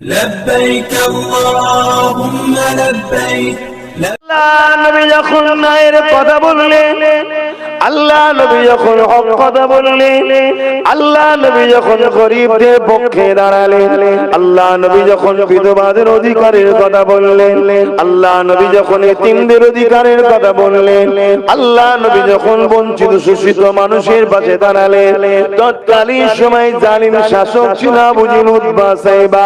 لبيك اللهم لبيك আল্লাহ নবী যখন মায়ের কথা বললেন আল্লাহ নবী যখন হক কথা বললেন, আল্লাহ নবী যখন গরিবদের পক্ষে দাঁড়ালেন, আল্লাহ নবী যখন বিধবাদের অধিকারের কথা বললেন, আল্লাহ নবী যখন তিনদের অধিকারের কথা বললেন, আল্লাহ নবী যখন বঞ্চিত শোষিত মানুষের পাশে দাঁড়ালেন, তৎকালীন সময় জালিম শাসক ছিল বুঝিন উদ্বা সাহেবা,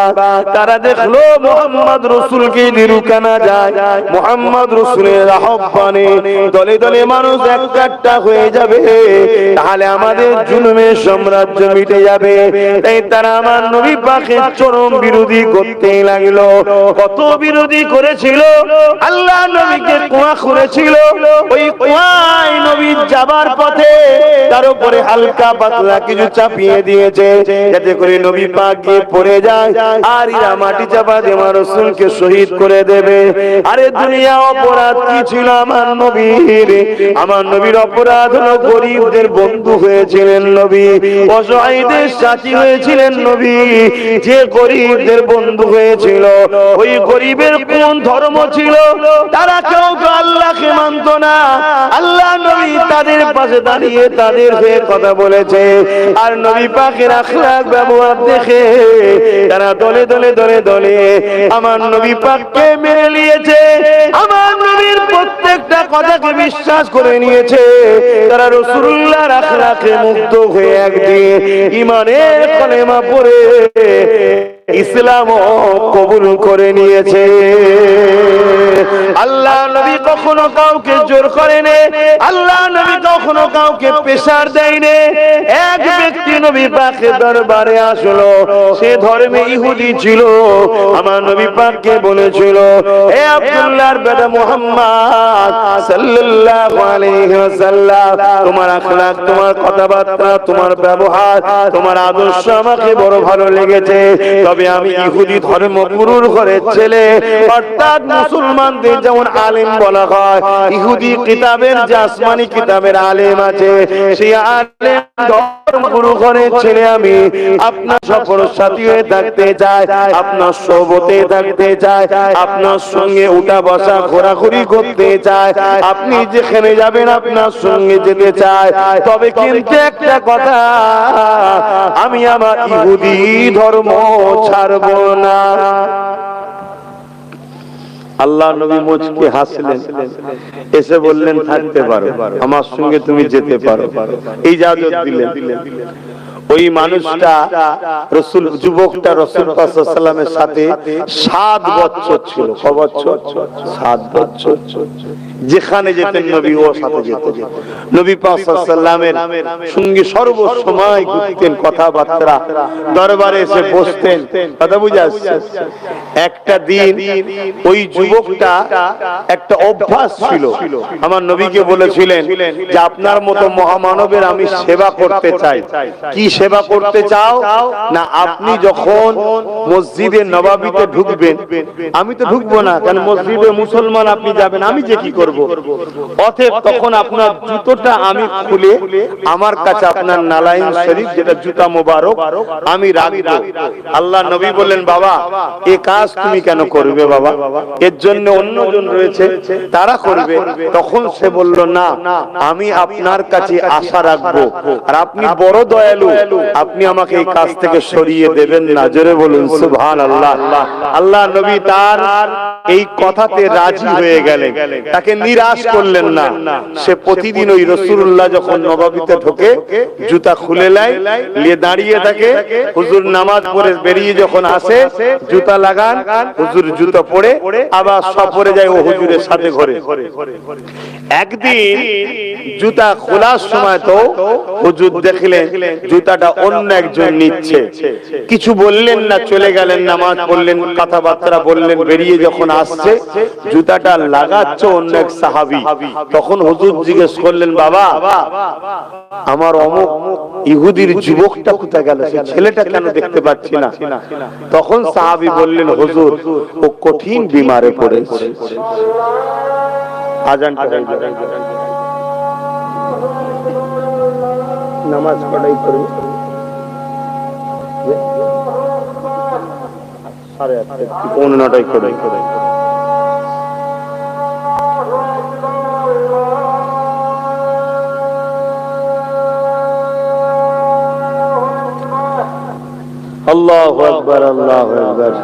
তারা দেখল মোহাম্মদ রসুলকে নিরুকানা যায়, মোহাম্মদ রসুলের আহ্বানে দলে দলে মানুষ এক একটা হয়ে যাবে। তাহলে আমাদের জুলুমের সাম্রাজ্য মিটে যাবে। তাই তারা আমার নবী পাখে চরম বিরোধী করতে লাগল। কত বিরোধী করেছিল? আল্লাহ নবীকে কুয়া করেছিল। ওই নবী যাবার পথে তার উপরে হালকা পাতলা কিছু চাপিয়ে দিয়েছে, যাতে করে নবী পাক গিয়ে পড়ে যায়। আর ইরা মাটি চাপা দিয়ে আমার রসুলকে শহীদ করে দেবে। আরে দুনিয়া অপরাধ কি ছিল আমার নবীর? আমার নবীর অপরাধ হলো গরিবদের বন্ধু হয়েছিলেন নবী, অসহায়দের সাথী হয়েছিলেন নবী। যে গরিবদের বন্ধু হয়েছিল, ওই গরিবের কোন ধর্ম ছিল? তারা কেউ তো আল্লাহকে মানত না। আল্লাহ নবী তাদের পাশে দাঁড়িয়ে তাদের হয়ে কথা বলেছে। আর নবী পাকের আখলাক ব্যবহার দেখে তারা দলে দলে দলে দলে আমার নবী পাককে মেনে নিয়েছে। আমার নবীর প্রত্যেকটা কথাকে বিশ্বাস করে নিয়েছে। তারা রসুল্লাহর আখলাকে মুক্ত হয়ে একদিন ইমানের কলেমা পড়ে ইসলাম কবুল করে নিয়েছে। আল্লাহ নবী কখনো কাউকে জোর করেনি, আল্লাহ নবী কখনো কাউকে পেশার দেয়নি। এক ব্যক্তি নবী পাকে দরবারে আসলো, সে ধর্মে ইহুদি ছিল, আমার নবী পাককে বলেছিল হে আব্দুল্লাহর বেটা মুহাম্মদ সাল্লাল্লাহু আলাইহি ওয়াসাল্লাম, তোমার আখলাক তোমার কথাবার্তা, তোমার ব্যবহার, তোমার আদর্শ আমাকে বড় ভালো লেগেছে। তবে আমি ইহুদি ধর্ম গুরুর ঘরের ছেলে। অর্থাৎ মুসলমানদের যেমন আলেম বলা হয়, ইহুদি কিতাবের যে আসমানি কিতাবের আলেম আছে, সেই আলেম ছেলে আমি। আপনার সাথী হয়ে থাকতে আপনার থাকতে আপনার সঙ্গে উঠা বসা ঘোরাঘুরি করতে চাই আপনি যেখানে যাবেন আপনার সঙ্গে যেতে চাই তবে কিন্তু একটা কথা, আমি আমার ইহুদি ধর্ম ছাড়ব না। আল্লাহ নবী মুচকে হাসলেন। এসে বললেন, থাকতে পারো। আমার সঙ্গে তুমি যেতে পারো। এই যা দিলেন। ওই মানুষটা রসুল, যুবকটা রসুল সাল্লামের সাথে সাত বছর ছিল। ক বছর? সাত বছর। যেখানে যেতেন নবী, ও সাথে যেত নবী সাল্লামের সঙ্গে সর্বসময় ঘুরতেন, কথাবার্তা, দরবারে এসে বসতেন। কথা বুঝে একটা দিন ওই যুবকটা একটা অভ্যাস ছিল। আমার নবীকে বলেছিলেন যে আপনার মতো মহামানবের আমি সেবা করতে চাই। কি সেবা করতে চাও? না আপনি যখন মসজিদে নবাবিতে ঢুকবেন আমি তো ঢুকবো না কারণ মসজিদে মুসলমান আপনি যাবেন আমি যে কি করব? অতএব তখন আপনার জুতোটা আমি খুলে আমার কাছে আপনার নালাইন শরীফ যেটা জুতা মোবারক আমি রাখব। আল্লাহ নবী বললেন বাবা এ কাজ তুমি কেন করবে বাবা? এর জন্য অন্যজন রয়েছে তারা করবে। তখন সে বলল না আমি আপনার কাছে আশা রাখব। আর আপনি বড় দয়ালু আপনি আমাকে এই কাজ থেকে সরিয়ে দেবেন না। জোরে বলুন সুবহান আল্লাহ আল্লাহ নবী তার এই কথাতে রাজি হয়ে গেলেন। তাকে নিরাশ করলেন না। সে প্রতিদিন ওই রসুল্লাহ যখন নবাবিতে ঢোকে, জুতা খুলে নেয় দাঁড়িয়ে থাকে। হুজুর নামাজ পড়ে বেরিয়ে যখন আসে, জুতা লাগান, হুজুর জুতা পরে আবার সফরে যায় ও হুজুরের সাথে ঘরে। একদিন জুতা খোলার সময় তো হুজুর দেখলেন জুতাটা অন্য একজন নিচ্ছে। কিছু বললেন না, চলে গেলেন, নামাজ পড়লেন, কথাবার্তা বললেন, বেরিয়ে যখন আসছে, জুতাটা লাগাচ্ছে অন্য এক সাহাবি। তখন হুজুর জিজ্ঞেস করলেন, বাবা, আমার অমুক ইহুদির যুবকটা কোথায় গেল? সে ছেলেটা কেন দেখতে পাচ্ছি না? তখন সাহাবি বললেন, হুজুর, ও কঠিন বিমারে পড়েছে। আজানটা। নামাজ পড়াই করবে পৌনে নটায় করে আল্লাহ আকবর আল্লাহ আকবর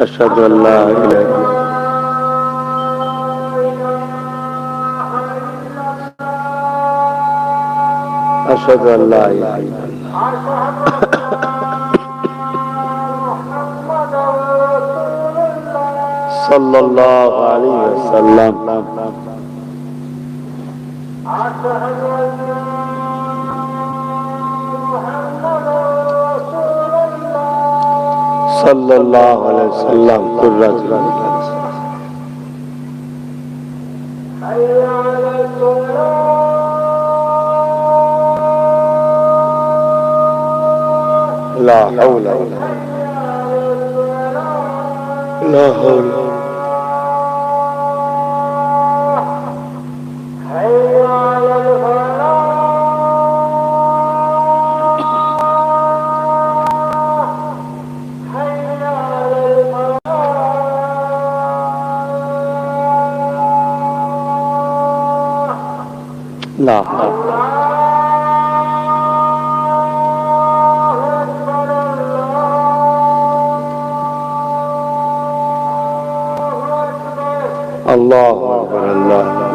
أشهد أن لا إله أشهد أن لا إله إلا الله. صلى الله عليه وسلم. صلى الله عليه وسلم. قرة لا حول ولا لا حول. لا. حول الله أكبر الله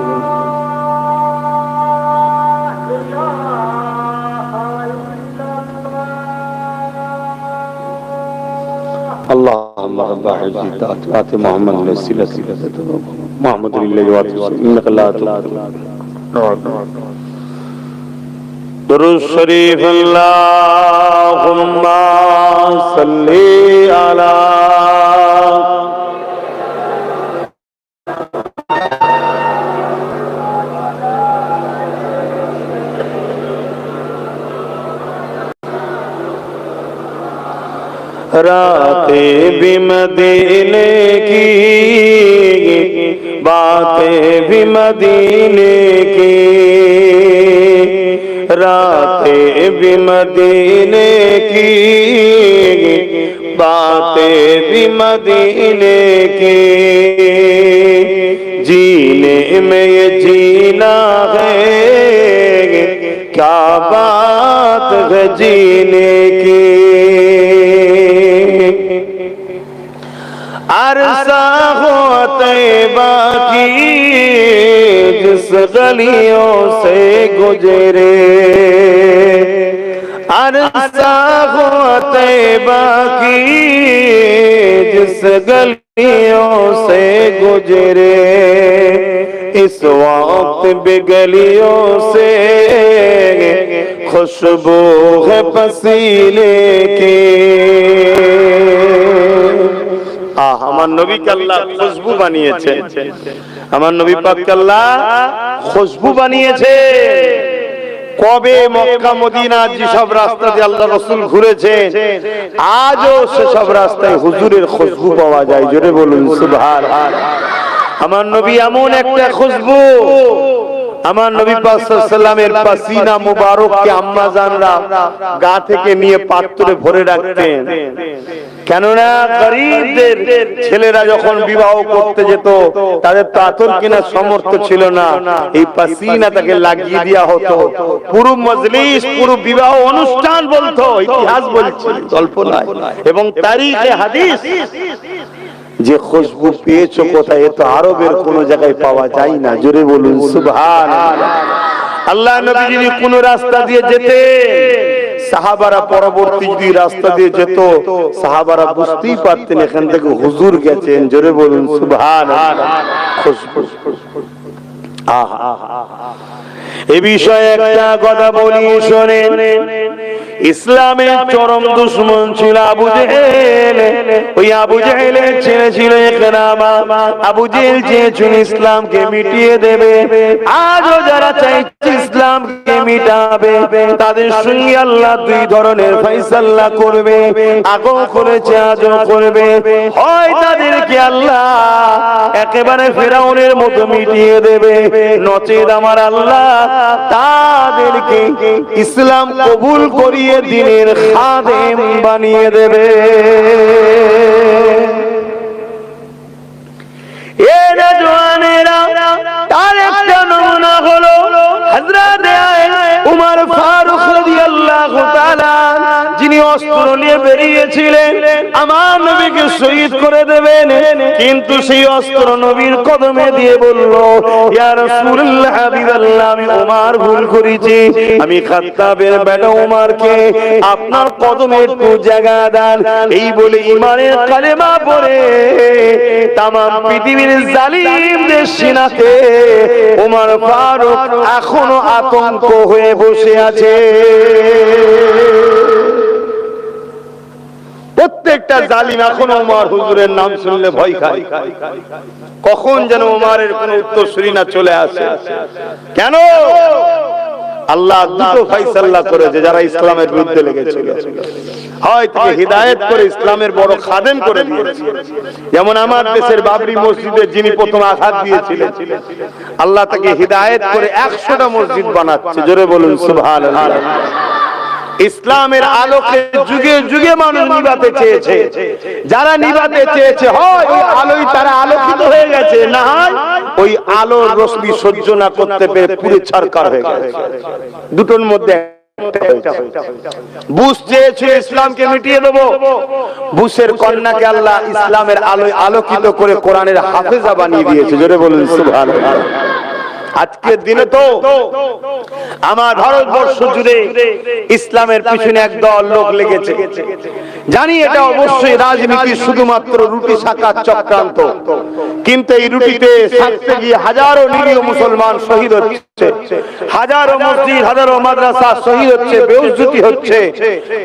اللهم رب عزة آت محمد الوسيلة محمد لله واتسل إنك لا تغفر درود شريف اللهم صل على रातें भी मदीने की, बातें भी मदीने की। रातें भी मदीने की, बातें भी मदीने की। जीने में ये जीना है, क्या बात है जीने की? अरसा हो तैबा की, जिस गलियों से गुजरे। अरसा हो तैबा की, जिस गलियों से गुजरे। इस वक्त बिगलियों से खुशबू है पसीने की। আমার নবী কাল্লা খুশবু বানিয়েছে। আমার নবী পাক কাল্লা খুশবু বানিয়েছে। কবে মক্কা, মদিনা যেসব রাস্তা দিয়ে আল্লাহ রসুল ঘুরেছে, আজও সেসব রাস্তায় হুজুরের খুশবু পাওয়া যায়। জোরে বলুন সুবহান আমার নবী এমন একটা খুশবু। আমার নবী পাকের পাসিনা মুবারককে আম্মা জানরা গা থেকে নিয়ে পাত্রে ভরে রাখতেন। কেননা গরিবদের ছেলেরা যখন বিবাহ করতে যেত, তাদের আতর কেনার সমর্থ ছিল না। এই পাসিনা তাকে লাগিয়ে দেওয়া হতো। পুরো মজলিস, পুরো বিবাহ অনুষ্ঠান বলতো, ইতিহাস বলছে এবং তারিখে হাদিস যে খুশবু পেয়েছ কোথায় তো আরবের কোন জায়গায় পাওয়া যায় না। জোরে বলুন সুবহান আল্লাহ নবী যদি কোন রাস্তা দিয়ে যেতে সাহাবারা পরবর্তী যদি রাস্তা দিয়ে যেত সাহাবারা বুঝতেই পারতেন এখান থেকে হুজুর গেছেন। জোরে বলুন সুবহান খুশবু। আহা। এ বিষয়ে একটা কথা বলি, শোনেন। ইসলামের চরম দুশ্মন ছিল আবু জেহেল। ওই আবু জেহেলের ছেলে ছিল একরামা। আবু জেহেল চেয়েছিল ইসলামকে মিটিয়ে দেবে। আজও যারা চাইছে ইসলামকে মিটাবে, তাদের সঙ্গে আল্লাহ দুই ধরনের করবে করেছে, আজও করবে। হয় তাদেরকে আল্লাহ একেবারে ফেরাউনের মতো মিটিয়ে দেবে। নচেত আমার আল্লাহ তাদেরকে ইসলাম কবুল করিয়ে দিনের খাদেম বানিয়ে দেবে। এ নজওয়ানেরা তার একটা নমুনা হলো উমর ফারুক যিনি অস্ত্র নিয়ে বেরিয়েছিলেন, আমার নবীকে শহীদ করে দেবেন। কিন্তু সেই অস্ত্র নবীর কদমে দিয়ে বলল আমি ওমরকে আপনার কদমে একটু জায়গা দেন। এই বলে ইমানের কালেমা পড়ে তামাম পৃথিবীর জালিমদের সিনাতে ওমর ফারুক এখনও আতঙ্ক হয়ে বসে আছে। প্রত্যেকটা জালিম এখন ওমার হুজুরের নাম শুনলে ভয় খায়। কখন যেন ওমারের কোন উত্তর শুনি না চলে আসে। কেন? আল্লাহ দুটো ফাইসাল্লাহ করেছে যারা ইসলামের বিরুদ্ধে লেগেছিল। হয় তাকে হিদায়ত করে ইসলামের বড় খাদেম করে দিয়েছে যেমন আমার দেশের বাবরি মসজিদে যিনি প্রথম আঘাত দিয়েছিলেন আল্লাহ তাকে হিদায়ত করে একশোটা মসজিদ বানাচ্ছে। জোরে বলুন সুভান ইসলামের আলোকে যুগে যুগে মানুষ নিবাতে চেয়েছে। যারা নিবাতে চেয়েছে হয় ওই আলোই তারা আলোকিত হয়ে গেছে। না হয় ওই আলোর রশ্মি সহ্য না করতে পেরে পুরে ছাড়কার হয়ে গেছে। দুটোর মধ্যে বুশ চেয়েছে ইসলামকে মিটিয়ে দেবো। বুশের কন্যাকে আল্লাহ ইসলামের আলোয় আলোকিত করে কোরআনের হাফেজা বানিয়ে দিয়েছে। জোরে বলুন সুবহানাল্লাহ। আজকের দিনে তো আমার ভারতবর্ষ জুড়ে ইসলামের পিছনে একদল লোক লেগেছে। জানি এটা অবশ্যই রাজনীতি শুধুমাত্র রুটি শাখার চক্রান্ত। কিন্তু এই রুটিতে থাকতে গিয়ে হাজারো নিরীহ মুসলমান শহীদ হচ্ছে। হাজারো মসজিদ, হাজারো মাদ্রাসা শহীদ হচ্ছে, বেউজ্জুতি হচ্ছে।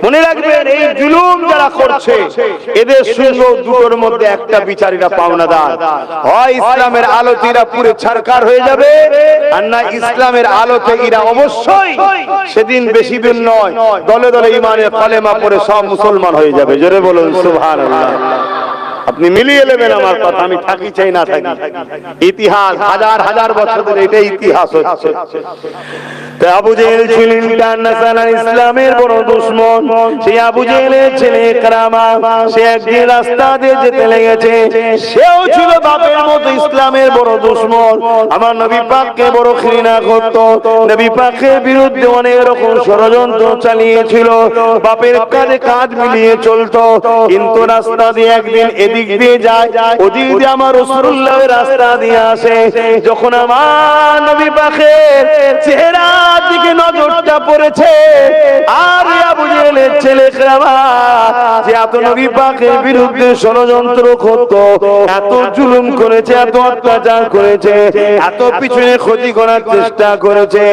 মনে রাখবেন, এই জুলুম যারা করছে, এদের সঙ্গে দুটোর মধ্যে একটা বিচারীরা পাওনাদার। হয় ইসলামের আলোতিরা পুরো ছারকার হয়ে যাবে আর ইসলামের আলো এরা অবশ্যই সেদিন বেশি দিন নয়, দলে দলে ইমানের কলেমা পড়ে সব মুসলমান হয়ে যাবে। জোরে বলুন, সুবহানাল্লাহ। আপনি মিলিয়ে নেবেন আমার কথা, আমি থাকি চাই না থাকি। ইতিহাস, হাজার হাজার বছর ধরে এটাই ইতিহাস হচ্ছে। আবু জেহেল ইসলামের বড় সেই আবু ইকরামা, সে রাস্তা দিয়ে যেতে লেগেছে। সেও ছিল বাপের মতো ইসলামের বড় আমার নবী পাককে বড় ঘৃণা করত। নবী পাকের বিরুদ্ধে অনেক রকম ষড়যন্ত্র চালিয়েছিল। বাপের কাঁধে কাঁধ মিলিয়ে চলতো। কিন্তু রাস্তা দিয়ে একদিন এদিক দিয়ে যায়, ওদিক দিয়ে আমার রসুল্লাহ রাস্তা দিয়ে আসে। যখন আমার নবী পাখের চেহারা দিকে নজরটা পড়েছে। আর আবু ছেলে যে এত নবী পাকের বিরুদ্ধে ষড়যন্ত্র করত, এত জুলুম করেছে, এত অত্যাচার করেছে, এত পিছনে ক্ষতি করার চেষ্টা করেছে।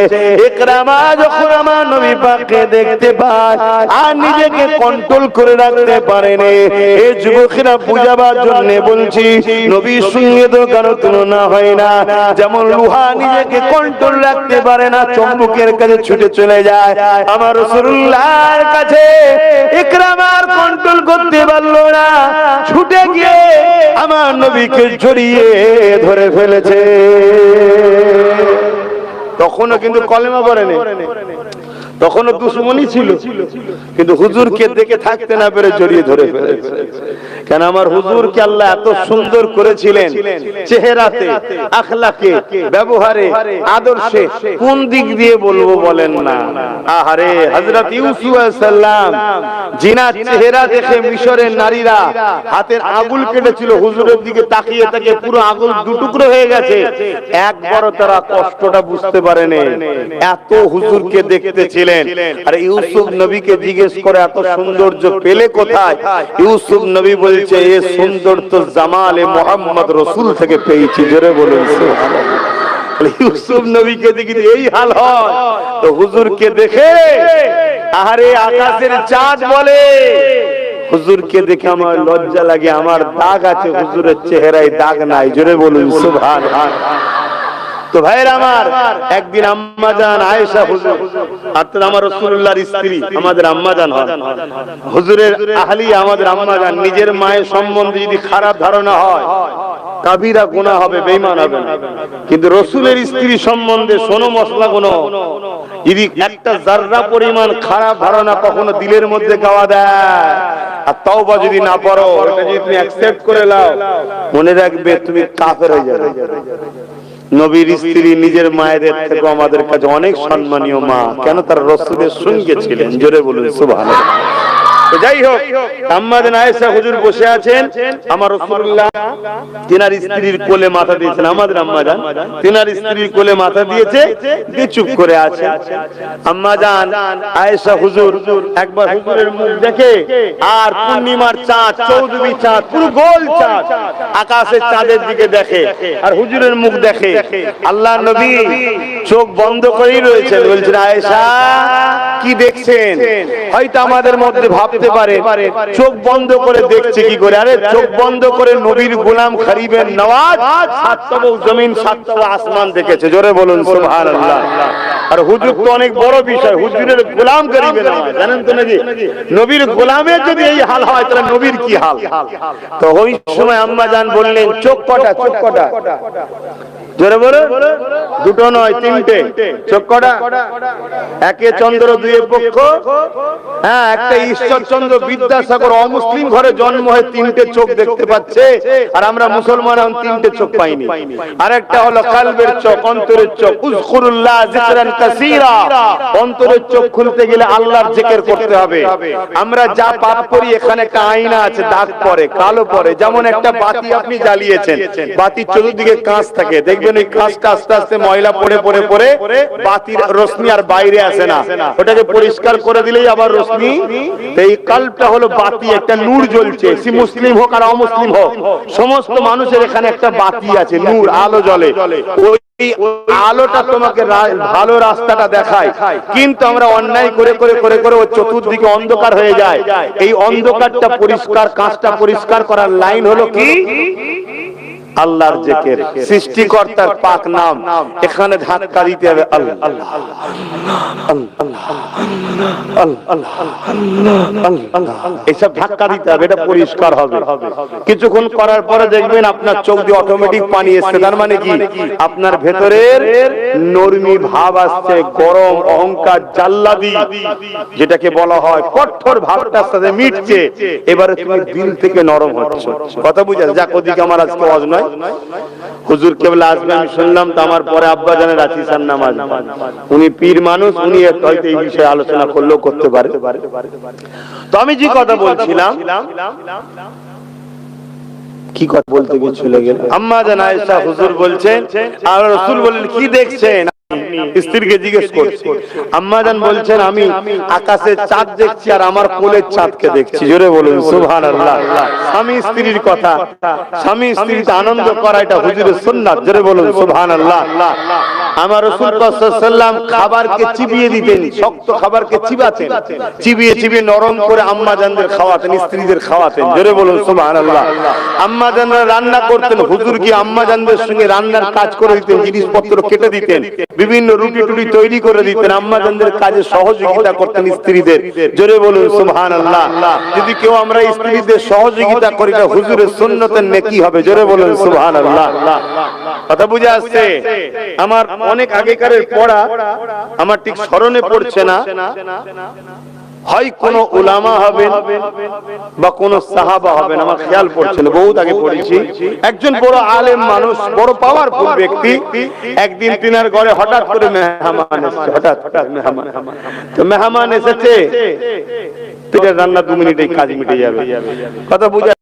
একরামা যখন আমার নবী পাককে দেখতে পায়, আর নিজেকে কন্ট্রোল করে রাখতে পারেনি এই যুবকেরা বুঝাবার জন্য বলছি, নবীর সঙ্গে তো কারও তুলনা হয় না। যেমন লোহা নিজেকে কন্ট্রোল রাখতে পারে না, চম্বুকের কাছে ছুটে চলে যায়। আমার রসুল্লাহর কাছে ইকরামার কন্ট্রোল করতে পারল না। ছুটে গিয়ে আমার নবীকে জড়িয়ে ধরে ফেলেছে। তখনও কিন্তু কলেমা পড়েনি। তখনও দুশ্মনী ছিল। কিন্তু হুজুরকে দেখে থাকতে না পেরে জড়িয়ে ধরে ফেলেছে। কেন আমার হুজুরকে আল্লাহ এত সুন্দর করেছিলেন? চেহারাতে আখলাকে ব্যবহারে আদর্শে কোন দিক দিয়ে বলব বলেন না। আহারে হযরত ইউসুফ জিনার চেহারা দেখে মিশরের নারীরা হাতের আগুল কেটেছিল হুজুরের দিকে তাকিয়ে তাকিয়ে পুরো আগুল দুটুকরো হয়ে গেছে। একবারও তারা কষ্টটা বুঝতে পারেনি। এত হুজুরকে দেখতে ছিলেন। আর ইউসুফ নবীকে জিজ্ঞেস করে এত সৌন্দর্য পেলে কোথায়? ইউসুফ নবী বলছে, এ সুন্দর তো জামালে মোহাম্মদ রসুল থেকে পেয়েছি। জোরে বলুন ইউসুফ নবীকে দেখি এই হাল হয়। তো হুজুরকে দেখে আকাশের চাঁদ বলে। হুজুরকে দেখে আমার লজ্জা লাগে, আমার দাগ আছে, হুজুরের চেহারায় দাগ নাই। জোরে বলুন সুভান তো ভাইয়ের আমার, একদিন আম্মা জান আয়েশা হুজুর। অর্থাৎ আমার রসুল্লাহর স্ত্রী, আমাদের আম্মা জান হন হুজুরের আহলি আমাদের আম্মা জান নিজের মায়ের সম্বন্ধে যদি খারাপ ধারণা হয়, কাবিরা গুনাহ হবে, বেঈমান হবে কিন্তু রসুলের স্ত্রী সম্বন্ধে সোনো মশলা গুণ যদি একটা জাররা পরিমাণ খারাপ ধারণা কখনো দিলের মধ্যে গাওয়া দেয়, আর তওবা যদি না পড়ো, ওটা যদি তুমি অ্যাকসেপ্ট করে নাও মনে রাখবে তুমি কাফের হয়ে যাবে। নবীর স্ত্রী নিজের মায়েদের থেকে আমাদের কাছে অনেক সম্মানীয় মা। কেন তার রসুলের সঙ্গে ছিলেন? জোরে বলুন, সুবহানাল্লাহ। যাই হোক হুজুর বসে আছেন। আমার রাসূলুল্লাহ তিনার স্ত্রীর কোলে মাথা দিয়েছেন। আমাদের আম্মা জান তিনার স্ত্রীর কোলে মাথা দিয়েছে, দিয়ে চুপ করে আছে। আম্মা জান আয়েশা হুজুর, একবার হুজুরের মুখ দেখে, আর পূর্ণিমার চাঁদ, চৌধুরী চাঁদ, পুরো গোল চাঁদ, আকাশের চাঁদের দিকে দেখে, আর হুজুরের মুখ দেখে আল্লাহ নবী চোখ বন্ধ করেই রয়েছেন। বলছেন, আয়েশা, কি দেখছেন? হয়তো আমাদের মধ্যে ভাবতে পারে, চোখ বন্ধ করে দেখছে কি করে? আরে, চোখ বন্ধ করে নবীর গোলাম খারিবেন নওয়াজ সাততম জমিন সাততম আসমান দেখেছে। জোরে বলুন, সুবহানাল্লাহ। আর হুজুর তো অনেক বড় বিষয়, হুজুরের গোলাম করিবে না জানেন তো নাকি? নবীর গোলামের যদি এই হাল হয়, তাহলে নবীর কি হাল? তো ওই সময় আম্মা জান বললেন, চোখ কটা চোখ কটা? জোরে বলো। দুটো নয়, তিনটে। চোখ কটা? একে চন্দ্র, দুয়ে পক্ষ হ্যাঁ একটা ঈশ্বরচন্দ্র বিদ্যাসাগর অমুসলিম ঘরে জন্ম হয়ে তিনটে চোখ দেখতে পাচ্ছে, আর আমরা মুসলমান এখন তিনটে চোখ পাইনি। আর একটা হলো কালবের চোখ, অন্তরের চোখ। উজকুরুল্লাহ অন্তরের চোখ খুলতে গেলে আল্লাহর জিকির করতে হবে। আমরা যা পাপ করি, এখানে একটা আয়না আছে, দাগ পড়ে, কালো পড়ে। যেমন একটা বাতি আপনি জ্বালিয়েছেন, বাতির চতুর্দিকে কাঁচ থাকে, দেখবেন ওই কাঁচটা আস্তে আস্তে ময়লা পড়ে পড়ে পড়ে বাতির রশ্মি আর বাইরে আসে না। ওটাকে পরিষ্কার করে দিলেই আবার রশ্মি। এই কাল্পটা হলো বাতি, একটা নূর জ্বলছে। সে মুসলিম হোক আর অমুসলিম হোক, সমস্ত মানুষের এখানে একটা বাতি আছে, নূর, আলো জ্বলে। আলোটা তোমাকে ভালো রাস্তাটা দেখায়। কিন্তু আমরা অন্যায় করে করে করে করে ও চতুর্দিকে অন্ধকার হয়ে যায়। এই অন্ধকারটা পরিষ্কার, কাঁচটা পরিষ্কার করার লাইন হলো কি? আল্লাহর জেকের সৃষ্টিকর্তার পাক নাম এখানে ধাক্কা দিতে হবে। আল্লাহ এইসব ধাক্কা দিতে হবে এটা পরিষ্কার হবে। কিছুক্ষণ করার পরে দেখবেন আপনার চোখ দিয়ে অটোমেটিক পানি এসছে। তার মানে কি? আপনার ভেতরের নরমি ভাব আসছে গরম অহংকার জাল্লাদি যেটাকে বলা হয় কঠোর ভাবটার সাথে মিটছে। এবারে তুমি দিল থেকে নরম হচ্ছে। কথা বুঝা যাক ওদিকে আমার আজকে ওয়াজ নয়। হুজুর কেবল আসবে শুনলাম তো আমার পরে আব্বা জানের রাচিসার নামাজ। উনি পীর মানুষ, উনি হয়তো এই বিষয়ে আলোচনা করলেও করতে পারে। তো আমি যে কথা বলছিলাম, কি কথা বলতে গেল? আম্মা জান হুজুর বলছেন আর রাসূল বললেন, কি দেখছেন? স্ত্রীকে জিজ্ঞেস করছি আম্মা জান বলছেন, আমি আকাশে চাঁদ দেখছি আর আমার কোলের চাঁদকে দেখছি। জোরে বলুন সুহান স্বামী স্ত্রীর কথা, স্বামী স্ত্রীতে আনন্দ করা এটা হুজুরের সুন্নাত। জোরে বলুন, সুবহানাল্লাহ। আমার রাসূল সাল্লাম খাবারকে চিবিয়ে দিতেন শক্ত খাবারকে চিবাতেন চিবিয়ে চিবিয়ে নরম করে আম্মা জানদের খাওয়াতেন স্ত্রীদের খাওয়াতেন। জোরে বলুন সুবহানাল্লাহ। আম্মা জানরা রান্না করতেন হুজুর কি আম্মা জানদের সঙ্গে রান্নার কাজ করে দিতেন জিনিসপত্র কেটে দিতেন বিভিন্ন রুটি টুটি তৈরি করে দিতেন আম্মা জানদের কাজে সহযোগিতা করতেন স্ত্রীদের। জোরে বলুন সুবহানাল্লাহ। যদি কেউ আমরা স্ত্রীদের সহযোগিতা করি না হুজুরের সুন্নতের নেকি হবে। জোরে বলুন সুবহানাল্লাহ। কথা বুঝে আসছে? আমার অনেক আগেকারের পড়া আমার ঠিক স্মরণে পড়ছে না। হয় কোন উলামা হবে বা কোন সাহাবা হবেন আমার খেয়াল পড়ছে না। বহুত আগে পড়েছি। একজন বড় আলেম মানুষ বড় পাওয়ারফুল ব্যক্তি একদিন তিনার ঘরে হঠাৎ করে মেহমান এসেছে হঠাৎ হঠাৎ মেহমান তো মেহমান এসেছে। পেটের রান্না দু মিনিটেই কাজ মিটে যাবে। কথা বুঝার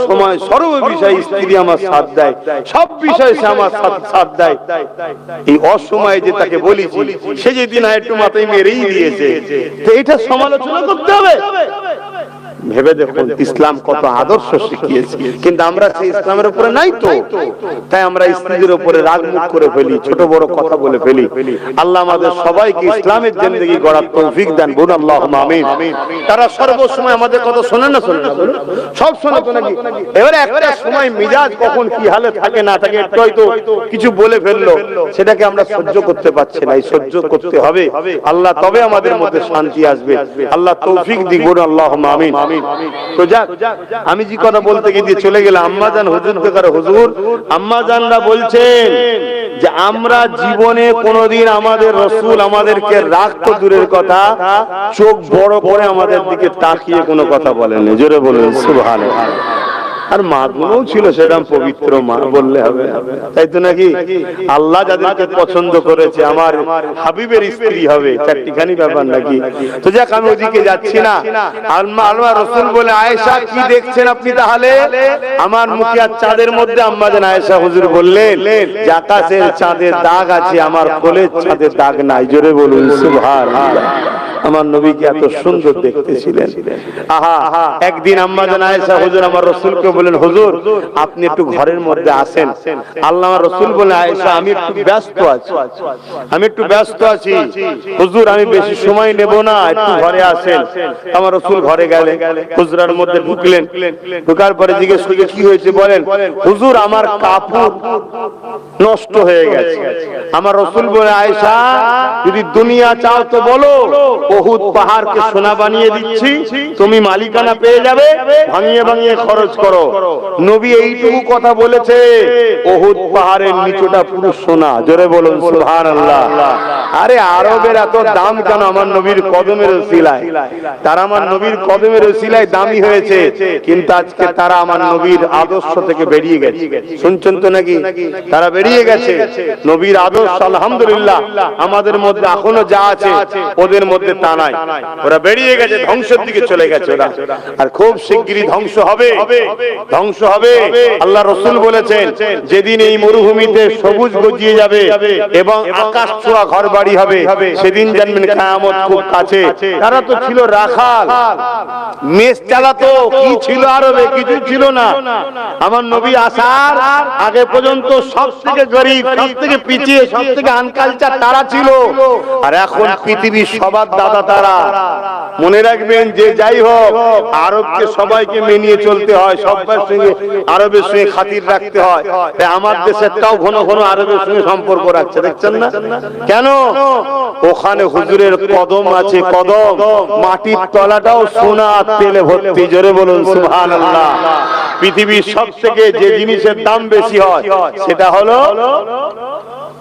সে সর্ব বিষয় স্ত্রী আমার সাথ দেয়। সব বিষয়ে সে আমার সাথ- দেয়। অসময়ে যে তাকে সে যেদিন দিন একটু মাথায় মেরেই দিয়েছে। এটা সমালোচনা করতে হবে। ভেবে দেখুন ইসলাম কত আদর্শ শিখিয়েছে। কিন্তু আমরা সেই ইসলামের উপরে নাই তো। তাই আমরা স্ত্রীদের উপরে রাগ মুখ করে ফেলি ছোট বড় কথা বলে ফেলি। আল্লাহ আমাদের সবাইকে ইসলামের জিন্দগি গড়ার তৌফিক দেন। বলুন আল্লাহ আমিন। তারা সর্বসময় আমাদের কথা শোনে না শোনে না। সব শোনে তো নাকি? এবারে একটা সময় মিজাজ কখন কি হালে থাকে না থাকে একটু হয়তো কিছু বলে ফেলল। সেটাকে আমরা সহ্য করতে পারছি না এই সহ্য করতে হবে। আল্লাহ তবে আমাদের মধ্যে শান্তি আসবে। আল্লাহ তৌফিক বলুন আল্লাহ আমিন তো আমি যে কথা বলতে গিয়ে চলে গেলাম, আম্মা জান হুজুর থেকে হুজুর? আম্মা জানরা বলছেন যে আমরা জীবনে কোনদিন আমাদের রসুল আমাদেরকে রাখতো দূরের কথা, চোখ বড় করে আমাদের দিকে তাকিয়ে কোনো কথা বলেনি জোরে বলেন সুভান আর মা গুলোও ছিল সেরকম পবিত্র মা বললে হবে। তাই তো নাকি? আল্লাহ যাদেরকে পছন্দ করেছে, আমার হাবিবের স্ত্রী হবে, চারটিখানি ব্যাপার নাকি? তো যাক, আমি ওদিকে যাচ্ছি না। আলমা আলমা রসুল বলে, আয়েশা, কি দেখছেন আপনি তাহলে? আমার মুখে আর চাঁদের মধ্যে আম্মা যেন আয়েশা হুজুর বললেন যে আকাশের চাঁদের দাগ আছে, আমার কোলের চাঁদের দাগ নাই। জোরে বলুন সুভার আমার নবীকে এত সুন্দর দেখতে ছিলেন আহা একদিন আম্মা জান হুজুর আমার রসুলকে বলেন হুজুর আপনি একটু ঘরের মধ্যে আসেন। আল্লাহ আমার রসুল বলে আয়েশা আমি একটু ব্যস্ত আছি। আমি একটু ব্যস্ত আছি। হুজুর আমি বেশি সময় নেব না একটু ঘরে আসেন। আমার রসুল ঘরে গেলেন। হুজুরার মধ্যে ঢুকলেন। ঢুকার পরে জিজ্ঞেস করলে কি হয়েছে? বলেন হুজুর আমার কাপড় নষ্ট হয়ে গেছে। আমার রসুল বলে আয়েশা যদি দুনিয়া চাও তো বলো বহুত পাহাড়কে সোনা বানিয়ে দিচ্ছি। তুমি মালিকানা পেয়ে যাবে। ভাঙিয়ে ভাঙিয়ে খরচ করো। নবী এইটুকু কথা বলেছে। বহুত পাহাড়ের নিচুটা পুরো সোনা। জোরে বলুন সুবহান আল্লাহ আরে আরবের এত দাম কেন? আমার নবীর কদমের সিলায়। তারা আমার নবীর কদমের সিলায় দামি হয়েছে। কিন্তু আজকে তারা আমার নবীর আদর্শ থেকে বেরিয়ে গেছে। শুনছেন তো নাকি? তারা বেরিয়ে গেছে। নবীর আদর্শ, আলহামদুলিল্লাহ। আমাদের মধ্যে এখনও যা আছে, ওদের মধ্যে নাই ওরা বেরিয়ে গেছে, ধ্বংসের দিকে চলে গেছে ওরা। আর খুব শিগগিরই ধ্বংস হবে। ধ্বংস হবে। আল্লাহ রসুল বলেছেন, যেদিন এই মরুভূমিতে সবুজ গজিয়ে যাবে এবং আকাশ ছোঁয়া ঘর বাড়ি হবে, সেদিন জানবেন কায়ামত খুব কাছে। তারা তো ছিল রাখাল। মেষ চালাতো কি ছিল আরবে? কিছু ছিল না। আমার নবী আসার আগে পর্যন্ত সব থেকে গরিব সব থেকে পিছিয়ে সব থেকে আনকালচার তারা ছিল। আর এখন পৃথিবীর সবার দাদা তারা মনে রাখবেন যে যাই হোক, আরবকে সবাইকে মেনিয়ে চলতে হয় সবার সঙ্গে আরবের সঙ্গে খাতির রাখতে হয়। আমার দেশেরটাও ঘন ঘন আরবের সঙ্গে সম্পর্ক রাখছে, দেখছেন না? কেন? ওখানে হুজুরের কদম আছে, কদম। মাটির তলাটাও সোনা, তেলে ভর্তি, জোরে বলুন সুবহান আল্লাহ পৃথিবীর সব থেকে যে জিনিসের দাম বেশি হয়, সেটা হলো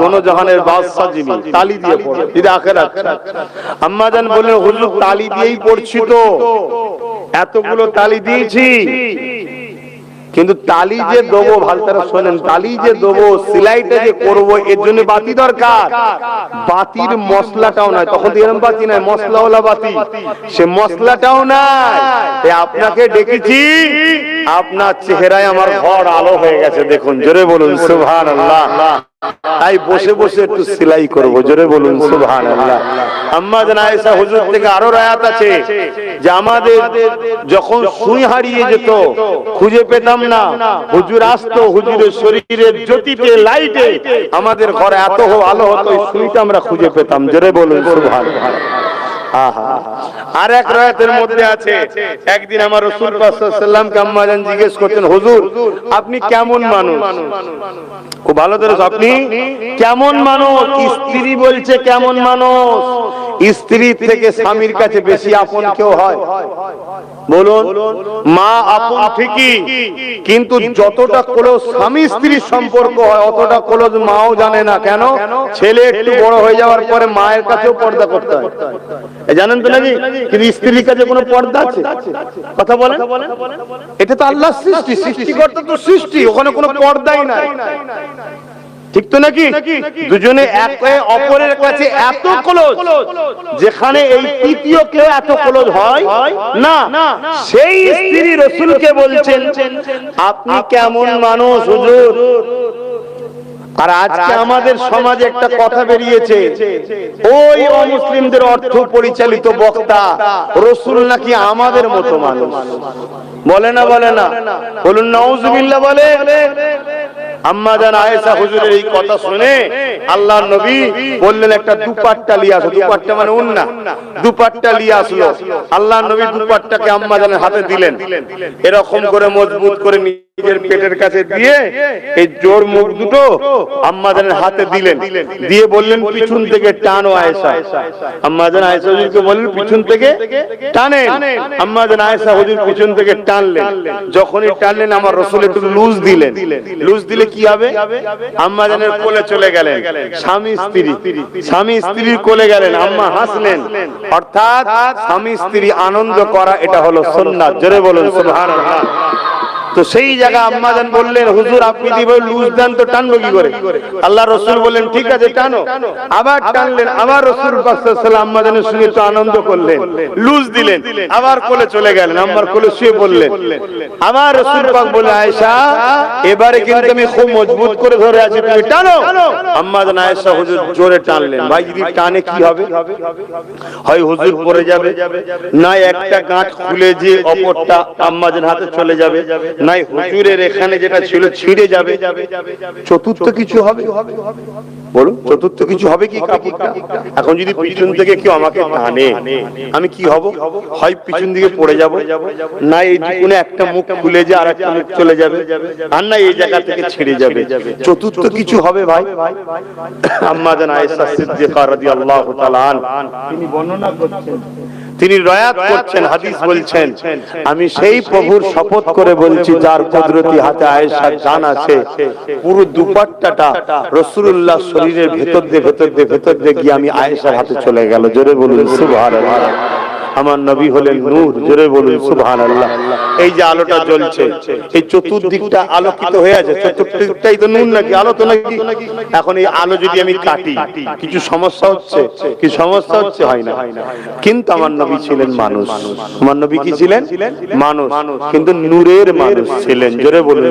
দোনো জাহানের বাদশা যিনি তালি দিয়ে পড়ো যদি আখেরাত আম্মা জান বললেন হুজুর তালি দিয়েই পড়ছি তো। এতগুলো তালি দিয়েছি। কিন্তু তালি যে দেবো ভালো তারা শোনেন তালি যে দেবো সিলাইটা যে করব এর জন্য বাতি দরকার। বাতির মশলাটাও নাই। তখন তো এরকম বাতি নাই মশলাওয়ালা বাতি। সে মশলাটাও নাই। আপনাকে ডেকেছি। আপনার চেহারায় আমার ঘর আলো হয়ে গেছে। দেখুন জোরে বলুন সুবহান আল্লাহ তাই বসে বসে একটু সেলাই করব। জোরে বলুন যে আমাদের যখন হারিয়ে যেত, খুঁজে পেতাম না। হুজুর আসতো, হুজুরের শরীরের লাইটে আমাদের ঘরে এত আলো হতো সুইটা আমরা খুঁজে পেতাম। জোরে বলুন সুবহান আর এক রায়াতের মধ্যে আছে, একদিন আমার রসুল আম্মাজান জিজ্ঞেস করতেন হুজুর, আপনি কেমন মানুষ? খুব ভালো ধরে আপনি কেমন মানুষ? স্ত্রী বলছে কেমন মানুষ? স্ত্রী থেকে স্বামীর কাছে বেশি আপন কেউ হয়? বলুন মা আপন ঠিকই কিন্তু যতটা ক্লোজ স্বামী স্ত্রীর সম্পর্ক হয় অতটা ক্লোজ মাও জানে না কেন? ছেলে একটু বড় হয়ে যাওয়ার পরে মায়ের কাছেও পর্দা করতে হয়। জানেন তো নাকি? কিন্তু স্ত্রীর কাছে কোনো পর্দা আছে? কথা বলেন। এটা তো আল্লাহ সৃষ্টি সৃষ্টিকর্তা তো সৃষ্টি ওখানে কোনো পর্দাই নাই। ঠিক তো নাকি? দুজনে একে অপরের কাছে এত ক্লোজ যেখানে এই তৃতীয় কেউ এত ক্লোজ হয়? না। সেই স্ত্রী রসুলকে বলছেন আপনি কেমন মানুষ হুজুর? আর আজকে আমাদের সমাজে একটা কথা বেরিয়েছে। ওই অমুসলিমদের অর্থ পরিচালিত বক্তা রসুল নাকি আমাদের মতো মানুষ? বলে না বলে না। বলুন নাউজুবিল্লাহ বলে। আম্মা জান আয়েশা হুজুরের এই কথা শুনে আল্লাহ নবী বললেন, একটা দুপাট্টা লিয়া আসো। দুপাট্টা মানে উন্না। দুপাট্টা লিয়া আসলো। আল্লাহ নবী দুপাট্টাকে আম্মা জানের হাতে দিলেন। এরকম করে মজবুত করে নিজের পেটের কাছে দিয়ে এই জোর মুখ দুটো আম্মা জানের হাতে দিলেন। দিয়ে বললেন, পিছন থেকে হুজুরকে বললেন, পিছন থেকে হুজুর পিছন থেকে টানলেন। যখনই টানলেন, আমার রসুল একটু লুজ দিলেন। লুজ দিলে কি হবে? কোলে চলে গেলেন। স্বামী, স্ত্রী। স্বামী, স্ত্রীর কোলে গেলেন। আম্মা হাসলেন। অর্থাৎ স্বামী, স্ত্রী আনন্দ করা, এটা হলো সুন্নাত। জোরে বলুন, সুবহানাল্লাহ। তো সেই জায়গা আম্মাজান বললেন, হুজুর, আপনি দিবে লুজ দেন তো টানবো কি করে? আল্লাহ রসুল বললেন, ঠিক আছে, টানো। আবার টানলেন, আবার রসুল সাল্লাম আম্মাজানের সঙ্গে তো আনন্দ করলেন, লুজ দিলেন, আবার কোলে চলে গেলেন আমার কোলে শুয়ে বললেন আবার রসুল পাক বলে আয়েশা, এবারে কিন্তু আমি খুব মজবুত করে ধরে আছি, তুমি টানো। আম্মাজান আয়েশা হুজুর জোরে টানলেন, ভাই, যদি টানে কি হবে? হয় হুজুর পড়ে যাবে, না একটা গাঁট খুলে যে অপরটা আম্মাজান হাতে চলে যাবে। নাই হুজুরের এখানে যেটা ছিল ছিঁড়ে যাবে। চতুর্থ কিছু হবে? বলুন চতুর্থ কিছু হবে কি কাপড়টা? এখন যদি পিছন থেকে কেউ আমাকে টানে আমি কি হব? হয় পিছন দিকে পড়ে যাব? না এই কোনো একটা মুখ খুলে যে আর একটা মুখ চলে যাবে। আর না এই জায়গা থেকে ছিঁড়ে যাবে। চতুর্থ কিছু হবে ভাই? আম্মা জান আয়েশা সিদ্দিকা রাদিয়াল্লাহু তাআলা আন তিনি বর্ণনা করছেন তিনি রয়াত করছেন, হাদিস বলছেন। আমি সেই প্রভুর শপথ করে বলছি, যার কুদরতি হাতে আয়েশার জান আছে, পুরো দুপাট্টাটা রসুল্লাহ শরীরের ভেতর দিয়ে ভেতর দিয়ে ভেতর দিয়ে গিয়ে আমি আয়েশার হাতে চলে গেল। জোরে বলুন, সুবহানাল্লাহ। আমার নবী হলেন নূর জোরে বলুন সুবহানাল্লাহ। এই যে আলোটা জ্বলছে এই চতুর্দিকটা আলোকিত হয়ে আছে। চতুর্দিকটাই তো নূর নাকি? আলো তো নাকি? এখন এই আলো যদি আমি কাটি কিছু সমস্যা হচ্ছে? কি সমস্যা হচ্ছে? হয় না। কিন্তু আমার নবী ছিলেন মানুষ। আমার নবী কি ছিলেন? মানুষ। কিন্তু নূরের মানুষ ছিলেন। জোরে বলুন